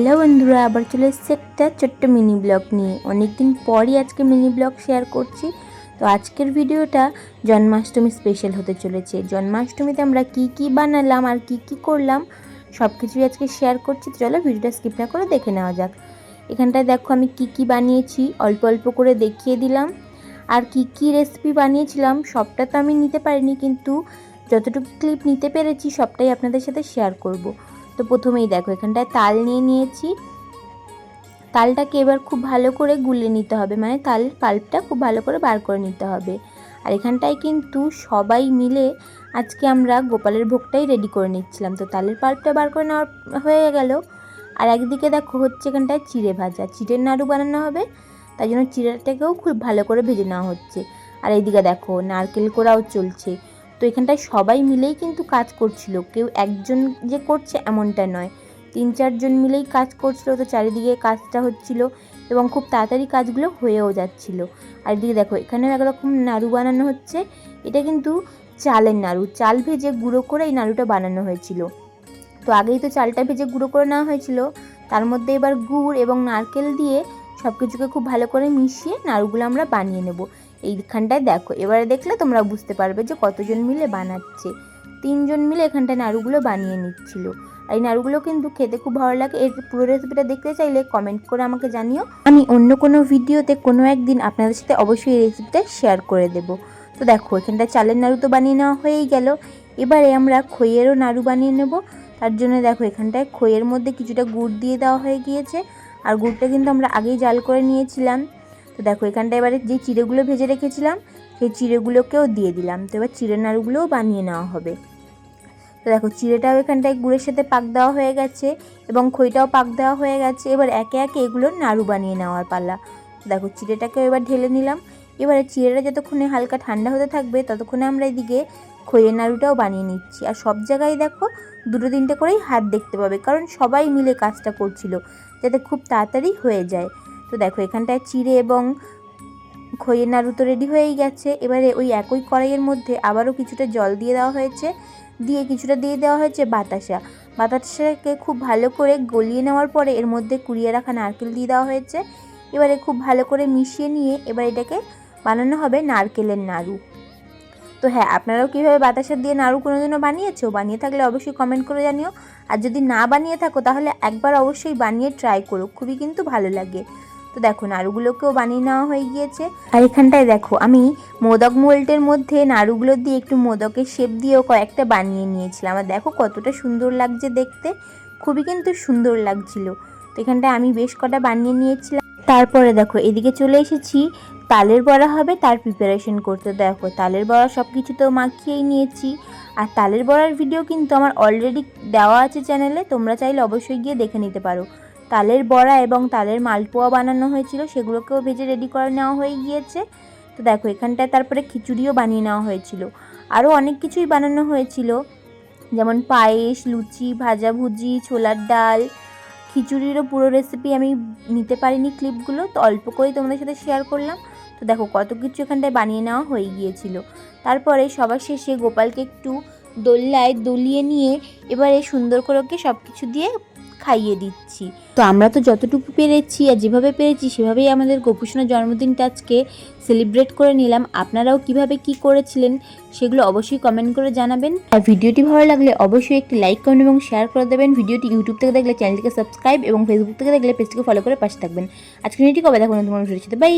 Hello বন্ধুরা, আবার চলে এসেছে একটা ছোট্ট মিনি ব্লগ নিয়ে। অনেকদিন পরই আজকে মিনি ব্লগ শেয়ার করছি। তো আজকের ভিডিওটা জন্মাষ্টমী স্পেশাল হতে চলেছে। জন্মাষ্টমীতে আমরা কি কি বানালাম, আর কি কি করলাম সব কিছুই আজকে শেয়ার করছি। চলো ভিডিওটা স্কিপ না করে দেখে নেওয়া যাক। এখানটায় দেখো আমি কি কি বানিয়েছি, অল্প অল্প করে দেখিয়ে দিলাম। আর কি কি রেসিপি বানিয়েছিলাম, সবটা তো আমি নিতে পারিনি, কিন্তু যতটুকু ক্লিপ নিতে পেরেছি, সবটাই আপনাদের সাথে শেয়ার করব। তো প্রথমেই দেখো, এখানটায় তাল নিয়ে নিয়েছি। তালটাকে এবার খুব ভালো করে গুলে নিতে হবে মানে তালের পাল্পটা খুব ভালো করে বার করে নিতে হবে। আর এখানটায় কিন্তু সবাই মিলে আজকে আমরা গোপালের ভোগটাই রেডি করে নিচ্ছিলাম। তো তালের পাল্পটা বার করে নেওয়া হয়ে গেল। আর একদিকে দেখো হচ্ছে এখানটায় চিড়ে ভাজা। চিড়ের নাড়ু বানানো হবে, তাই জন্য চিড়েটাকেও খুব ভালো করে ভেজে নেওয়া হচ্ছে। আর এইদিকে দেখো, নারকেল কোড়াও চলছে। তো এখানটায় সবাই মিলেই কিন্তু কাজ করছিল। কেউ একজন যে করছে এমনটা নয়। তিন, চারজন মিলেই কাজ করছিল, তো চারিদিকে কাজটা হচ্ছিল এবং খুব তাড়াতাড়ি কাজগুলো হয়েও যাচ্ছিল। আর এদিকে দেখো, এখানেও একরকম নাড়ু বানানো হচ্ছে। এটা কিন্তু চালের নাড়ু। চাল ভেজে গুঁড়ো করে এই নাড়ুটা বানানো হয়েছিল। তো আগেই তো চালটা ভেজে গুঁড়ো করে নেওয়া হয়েছিল। তার মধ্যে এবার গুড় এবং নারকেল দিয়ে সব কিছুকে খুব ভালো করে মিশিয়ে নাড়ুগুলো আমরা বানিয়ে নেব। এইখানটায় দেখো। এবারে দেখলে তোমরা বুঝতে পারবে যে কতজন মিলে বানাচ্ছে। তিনজন মিলে এখানটায় নাড়ুগুলো বানিয়ে নিচ্ছিল। আর এই নাড়ুগুলো কিন্তু খেতে খুব ভালো লাগে। এর পুরো রেসিপিটা দেখতে চাইলে কমেন্ট করে আমাকে জানিও। আমি অন্য কোনো ভিডিওতে কোনো একদিন আপনাদের সাথে অবশ্যই এই রেসিপিটা শেয়ার করে দেব। তো দেখো এখানটায় চালের নাড়ু তো বানিয়ে নেওয়া হয়েই গেল। এবারে আমরা খইয়েরও নাড়ু বানিয়ে নেব। তার জন্য দেখো, এখানটায় খইয়ের মধ্যে কিছুটা গুড় দিয়ে দেওয়া হয়ে গিয়েছে। আর গুড়টা কিন্তু আমরা আগেই জাল করে নিয়েছিলাম। তো দেখো, এখানটা এবারে যে চিড়েগুলো ভেজে রেখেছিলাম, সেই চিড়েগুলোকেও দিয়ে দিলাম। তো এবার চিড়ে নাড়ুগুলোও বানিয়ে নেওয়া হবে। তো দেখো, চিড়েটাও এখানটায় গুড়ের সাথে পাক দেওয়া হয়ে গেছে এবং খইটাও পাক দেওয়া হয়ে গেছে। এবার একে একে এগুলোর নাড়ু বানিয়ে নেওয়ার পালা। দেখো, চিড়েটাকেও এবার ঢেলে নিলাম। এবারে চিড়েটা যতক্ষণে হালকা ঠান্ডা হতে থাকবে, ততক্ষণে আমরা এদিকে খইয়ের নাড়ুটাও বানিয়ে নিচ্ছি। আর সব জায়গায় দেখো, দুটো তিনটে করেই হাত দেখতে পাবে, কারণ সবাই মিলে কাজটা করছিল, যাতে খুব তাড়াতাড়ি হয়ে যায়। তো দেখো, এখানটায় চিড়ে এবং খইয়ের নাড়ু তো রেডি হয়েই গেছে। এবারে ওই একই কড়াইয়ের মধ্যে আবারও কিছুটা জল দিয়ে দেওয়া হয়েছে। দিয়ে কিছুটা দিয়ে দেওয়া হয়েছে বাতাসা। বাতাসাকে খুব ভালো করে গলিয়ে নেওয়ার পরে এর মধ্যে কুড়িয়ে রাখা নারকেল দিয়ে দেওয়া হয়েছে। এবারে খুব ভালো করে মিশিয়ে নিয়ে এবার এটাকে বানানো হবে নারকেলের নাড়ু। তো হ্যাঁ আপনারাও কীভাবে বাতাসা দিয়ে নাড়ু কোনোদিনও বানিয়েছো? বানিয়ে থাকলে অবশ্যই কমেন্ট করে জানিও। আর যদি না বানিয়ে থাকো, তাহলে একবার অবশ্যই বানিয়ে ট্রাই করো। খুবই কিন্তু ভালো লাগে। তো দেখো নাড়ুগুলোকেও বানিয়ে নেওয়া হয়ে গিয়েছে। আর এখানটায় দেখো, আমি মোদক মোল্টের মধ্যে নাড়ুগুলো দিয়ে একটু মোদকের শেপ দিয়েও কয়েকটা বানিয়ে নিয়েছিলাম। আর দেখো কতটা সুন্দর লাগছে দেখতে। খুবই কিন্তু সুন্দর লাগছিল। তো এখানটায় আমি বেশ কটা বানিয়ে নিয়েছিলাম। তারপরে দেখো, এদিকে চলে এসেছি, তালের বড়া হবে, তার প্রিপারেশন করতে। দেখো, তালের বড়া সব কিছু তো মাখিয়েই নিয়েছি। আর তালের বড়ার ভিডিও কিন্তু আমার অলরেডি দেওয়া আছে চ্যানেলে তোমরা চাইলে অবশ্যই গিয়ে দেখে নিতে পারো। তালের বড়া এবং তালের মালপোয়া বানানো হয়েছিল, সেগুলোকেও ভেজে রেডি করে নেওয়া হয়ে গিয়েছে। তো দেখো, এখানটায় তারপরে খিচুড়িও বানিয়ে নেওয়া হয়েছিল। আরও অনেক কিছুই বানানো হয়েছিল। যেমন পায়েস, লুচি ভাজাভুজি ছোলার ডাল। খিচুড়িরও পুরো রেসিপি আমি নিতে পারিনি ক্লিপগুলো তো অল্প করেই তোমাদের সাথে শেয়ার করলাম। তো দেখো, কত কিছু এখানটায় বানিয়ে নেওয়া হয়ে গিয়েছিল। তারপরে সবার শেষে গোপালকে একটু দোল্লায় দলিয়ে নিয়ে এবারে সুন্দর করে ওকে সব কিছু দিয়ে খাইয়ে দিচ্ছি। তো আমরা তো যতটুকু পেরেছি আর যেভাবে পেরেছি সেভাবেই আমাদের গোপুসোনার জন্মদিনটা আজকে সেলিব্রেট করে নিলাম। আপনারাও কীভাবে কি করেছিলেন সেগুলো অবশ্যই কমেন্ট করে জানাবেন। আর ভিডিওটি ভালো লাগলে অবশ্যই একটি লাইক কমেন্ট এবং শেয়ার করে দেবেন। ভিডিওটি ইউটিউব থেকে দেখলে চ্যানেলটিকে সাবস্ক্রাইব এবং ফেসবুক থেকে দেখলে পেজটিকে ফলো করে পাশে থাকবেন। আজকে ভিডিওটি কবে? দেখুন তোমার ভিডিও বাই